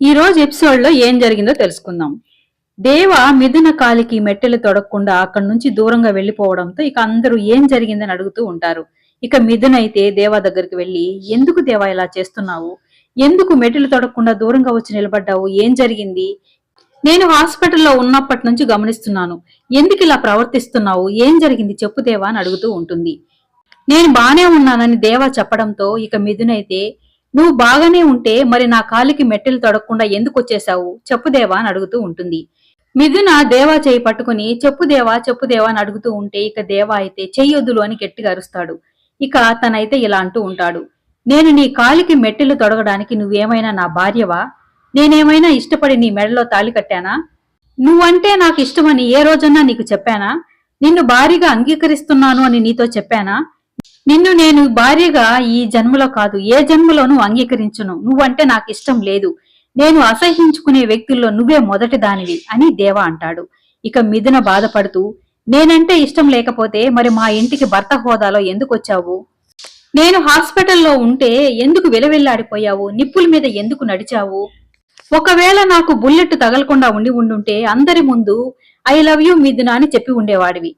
ఈ రోజు ఎపిసోడ్లో ఏం జరిగిందో తెలుసుకుందాం. దేవ మిథున కాలికి మెట్టెలు తొడక్కుండా అక్కడి నుంచి దూరంగా వెళ్ళిపోవడంతో ఇక అందరూ ఏం జరిగిందని అడుగుతూ ఉంటారు. ఇక మిథున అయితే దేవా దగ్గరికి వెళ్ళి ఎందుకు దేవా ఇలా చేస్తున్నావు? ఎందుకు మెట్టెలు తొడగకుండా దూరంగా వచ్చి నిలబడ్డావు? ఏం జరిగింది? నేను హాస్పిటల్లో ఉన్నప్పటి నుంచి గమనిస్తున్నాను. ఎందుకు ఇలా ప్రవర్తిస్తున్నావు? ఏం జరిగింది? చెప్పు దేవా అని అడుగుతూ ఉంటుంది. నేను బానే ఉన్నానని దేవా చెప్పడంతో ఇక మిథునైతే నువ్వు బాగానే ఉంటే మరి నా కాలికి మెట్టెలు తొడగకుండా ఎందుకు వచ్చేశావు? చెప్పు దేవా అని అడుగుతూ ఉంటుంది. మిథున దేవా చేయి పట్టుకుని చెప్పు దేవా చెప్పు దేవా అని అడుగుతూ ఉంటే ఇక దేవా అయితే చెయ్యొద్దులు అని గట్టిగా అరుస్తాడు. ఇక తనైతే ఇలా అంటూ ఉంటాడు. నేను నీ కాలికి మెట్టెలు తొడగడానికి నువ్వేమైనా నా భార్యవా? నేనేమైనా ఇష్టపడి నీ మెడలో తాళి కట్టానా? నువ్వంటే నాకు ఇష్టమని ఏ రోజన్నా నీకు చెప్పానా? నిన్ను భారీగా అంగీకరిస్తున్నాను అని నీతో చెప్పానా? నిన్ను నేను భార్యగా ఈ జన్మలో కాదు ఏ జన్మలోనూ అంగీకరించును? నువ్వంటే నాకు ఇష్టం లేదు. నేను అసహించుకునే వ్యక్తుల్లో నువ్వే మొదటి దానివి అని దేవ అంటాడు. ఇక మిథున బాధపడుతూ నేనంటే ఇష్టం లేకపోతే మరి మా ఇంటికి భర్త హోదాలో ఎందుకు వచ్చావు? నేను హాస్పిటల్లో ఉంటే ఎందుకు విలవిల్లాడిపోయావు? నిప్పుల మీద ఎందుకు నడిచావు? ఒకవేళ నాకు బుల్లెట్ తగలకుండా ఉండి ఉండుంటే అందరి ముందు ఐ లవ్ యూ మిథున అని చెప్పి ఉండేవాడివి.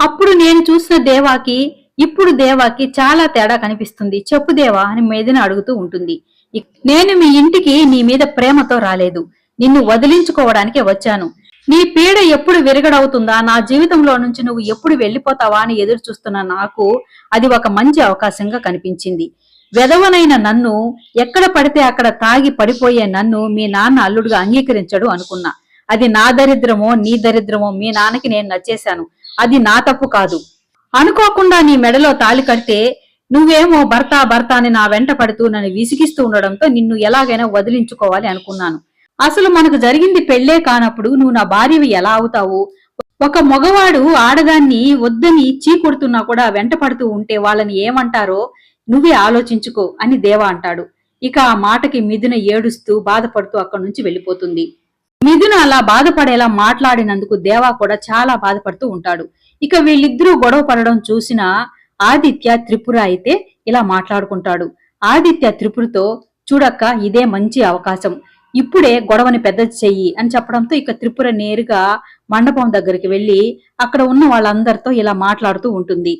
అప్పుడు నేను చూసిన దేవాకి ఇప్పుడు దేవాకి చాలా తేడా కనిపిస్తుంది. చెప్పు దేవా అని మేదిన అడుగుతూ ఉంటుంది. నేను మీ ఇంటికి నీ మీద ప్రేమతో రాలేదు. నిన్ను వదిలించుకోవడానికే వచ్చాను. నీ పీడ ఎప్పుడు విరగడవుతుందా? నా జీవితంలో నుంచి నువ్వు ఎప్పుడు వెళ్ళిపోతావా అని ఎదురు చూస్తున్న నాకు అది ఒక మంచి అవకాశంగా కనిపించింది. వెధవనైన నన్ను ఎక్కడ పడితే అక్కడ తాగి పడిపోయే నన్ను మీ నాన్న అల్లుడుగా అంగీకరించడు అనుకున్నా. అది నా దరిద్రమో నీ దరిద్రమో మీ నాన్నకి నేను నచ్చేశాను. అది నా తప్పు కాదు. అనుకోకుండా నీ మెడలో తాళి కడితే నువ్వేమో భర్త భర్త అని నా వెంట పడుతూ నన్ను విసిగిస్తూ ఉండడంతో నిన్ను ఎలాగైనా వదిలించుకోవాలి అనుకున్నాను. అసలు మనకు జరిగింది పెళ్ళే కానప్పుడు నువ్వు నా భార్యవి ఎలా అవుతావు? ఒక మగవాడు ఆడదాన్ని వద్దని చీకొడుతున్నా కూడా వెంట పడుతూ ఉంటే వాళ్ళని ఏమంటారో నువ్వే ఆలోచించుకో అని దేవ అంటాడు. ఇక ఆ మాటకి మిథున ఏడుస్తూ బాధపడుతూ అక్కడి నుంచి వెళ్ళిపోతుంది. మిథున అలా బాధపడేలా మాట్లాడినందుకు దేవా కూడా చాలా బాధపడుతూ ఉంటాడు. ఇక వీళ్ళిద్దరూ గొడవ పడడం చూసిన ఆదిత్య త్రిపుర అయితే ఇలా మాట్లాడుకుంటాడు. ఆదిత్య త్రిపురతో చూడక్క ఇదే మంచి అవకాశం. ఇప్పుడే గొడవని పెద్ద చెయ్యి అని చెప్పడంతో ఇక త్రిపుర నేరుగా మండపం దగ్గరికి వెళ్ళి అక్కడ ఉన్న వాళ్ళందరితో ఇలా మాట్లాడుతూ ఉంటుంది.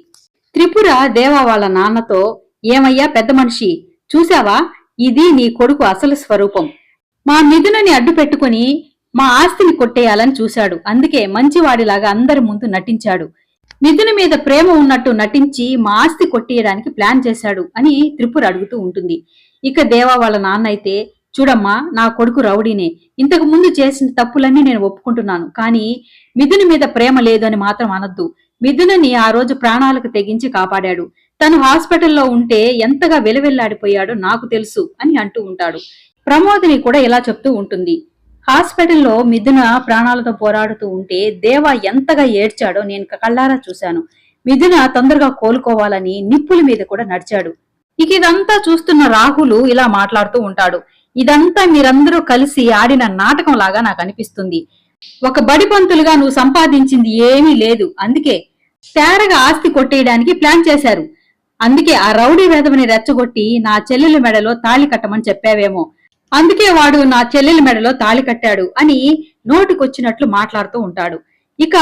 త్రిపుర దేవా వాళ్ళ నాన్నతో ఏమయ్యా పెద్ద మనిషి చూసావా ఇది నీ కొడుకు అసలు స్వరూపం. మా మిథునని అడ్డు పెట్టుకుని మా ఆస్తిని కొట్టేయాలని చూశాడు. అందుకే మంచివాడిలాగా అందరి ముందు నటించాడు. మిథున మీద ప్రేమ ఉన్నట్టు నటించి మా ఆస్తి కొట్టేయడానికి ప్లాన్ చేశాడు అని త్రిపుర అడుగుతూ ఉంటుంది. ఇక దేవా వాళ్ళ నాన్న అయితే చూడమ్మా నా కొడుకు రౌడీనే. ఇంతకు ముందు చేసిన తప్పులన్నీ నేను ఒప్పుకుంటున్నాను. కానీ మిథుని మీద ప్రేమ లేదు అని మాత్రం అనొద్దు. మిథునని ఆ రోజు ప్రాణాలకు తెగించి కాపాడాడు. తను హాస్పిటల్లో ఉంటే ఎంతగా వెలువెల్లాడిపోయాడో నాకు తెలుసు అని అంటూ ఉంటాడు. ప్రమోదిని కూడా ఇలా చెప్తూ ఉంటుంది. హాస్పిటల్లో మిథున ప్రాణాలతో పోరాడుతూ ఉంటే దేవ ఎంతగా ఏడ్చాడో నేను కళ్ళారా చూశాను. మిథున తొందరగా కోలుకోవాలని నిప్పుల మీద కూడా నడిచాడు. ఇక ఇదంతా చూస్తున్న రాహులు ఇలా మాట్లాడుతూ ఉంటాడు. ఇదంతా మీరందరూ కలిసి ఆడిన నాటకం లాగా నాకు అనిపిస్తుంది. ఒక బడి పంతులుగా నువ్వు సంపాదించింది ఏమీ లేదు. అందుకే తేరగా ఆస్తి కొట్టేయడానికి ప్లాన్ చేశారు. అందుకే ఆ రౌడీ వేదవని రెచ్చగొట్టి నా చెల్లెల మెడలో తాళి కట్టమని చెప్పావేమో. అందుకే వాడు నా చెల్లెల మెడలో తాళి కట్టాడు అని నోటికొచ్చినట్లు మాట్లాడుతూ ఉంటాడు. ఇక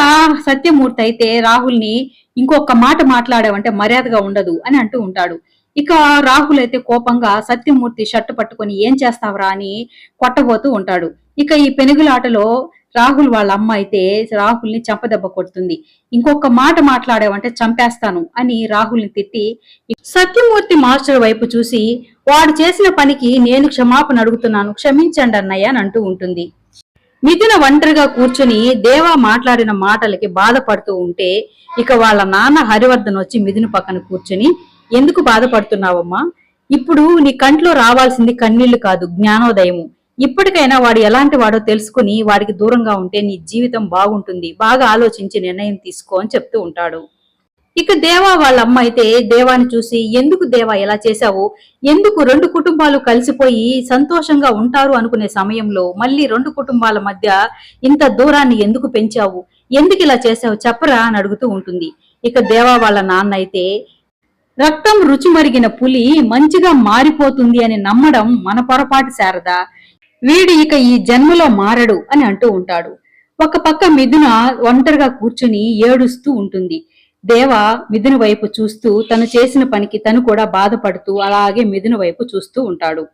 సత్యమూర్తి అయితే రాహుల్ని ఇంకొక మాట మాట్లాడావంటే మర్యాదగా ఉండదు అని అంటూ ఉంటాడు. ఇక రాహుల్ అయితే కోపంగా సత్యమూర్తి షర్టు పట్టుకొని ఏం చేస్తావరా అని కొట్టబోతూ ఉంటాడు. ఇక ఈ పెనుగులాటలో రాహుల్ వాళ్ళ అమ్మ అయితే రాహుల్ని చంపదెబ్బ కొడుతుంది. ఇంకొక మాట మాట్లాడావంటే చంపేస్తాను అని రాహుల్ని తిట్టి సత్యమూర్తి మాస్టర్ వైపు చూసి వాడు చేసిన పనికి నేను క్షమాపణ అడుగుతున్నాను క్షమించండి అన్నయ్య అని అంటూ ఉంటుంది. మిథున ఒంటరిగా కూర్చుని దేవా మాట్లాడిన మాటలకి బాధపడుతూ ఉంటే ఇక వాళ్ళ నాన్న హరివర్ధన్ వచ్చి మిథున పక్కన కూర్చుని ఎందుకు బాధపడుతున్నావమ్మా? ఇప్పుడు నీ కంట్లో రావాల్సింది కన్నీళ్ళు కాదు జ్ఞానోదయము. ఇప్పటికైనా వాడు ఎలాంటి వాడో తెలుసుకుని వాడికి దూరంగా ఉంటే నీ జీవితం బాగుంటుంది. బాగా ఆలోచించి నిర్ణయం తీసుకో అని చెప్తూ ఉంటాడు. ఇక దేవా వాళ్ళ అమ్మ అయితే దేవాని చూసి ఎందుకు దేవా ఎలా చేశావు? ఎందుకు రెండు కుటుంబాలు కలిసిపోయి సంతోషంగా ఉంటారు? అనుకునే సమయంలో మళ్ళీ రెండు కుటుంబాల మధ్య ఇంత దూరాన్ని ఎందుకు పెంచావు? ఎందుకు ఇలా చేశావు? చెప్పరా అని అడుగుతూ ఉంటుంది. ఇక దేవా వాళ్ళ నాన్న అయితే రక్తం రుచి మరిగిన పులి మంచిగా మారిపోతుంది అని నమ్మడం మన పొరపాటు శారదా. వీడు ఇక ఈ జన్మలో మారడు అని అంటూ ఉంటాడు. ఒక పక్క మిథున ఒంటరిగా కూర్చుని ఏడుస్తూ ఉంటుంది. దేవ మిథున వైపు చూస్తూ తను చేసిన పనికి తను కూడా బాధపడుతూ అలాగే మిథున వైపు చూస్తూ ఉంటాడు.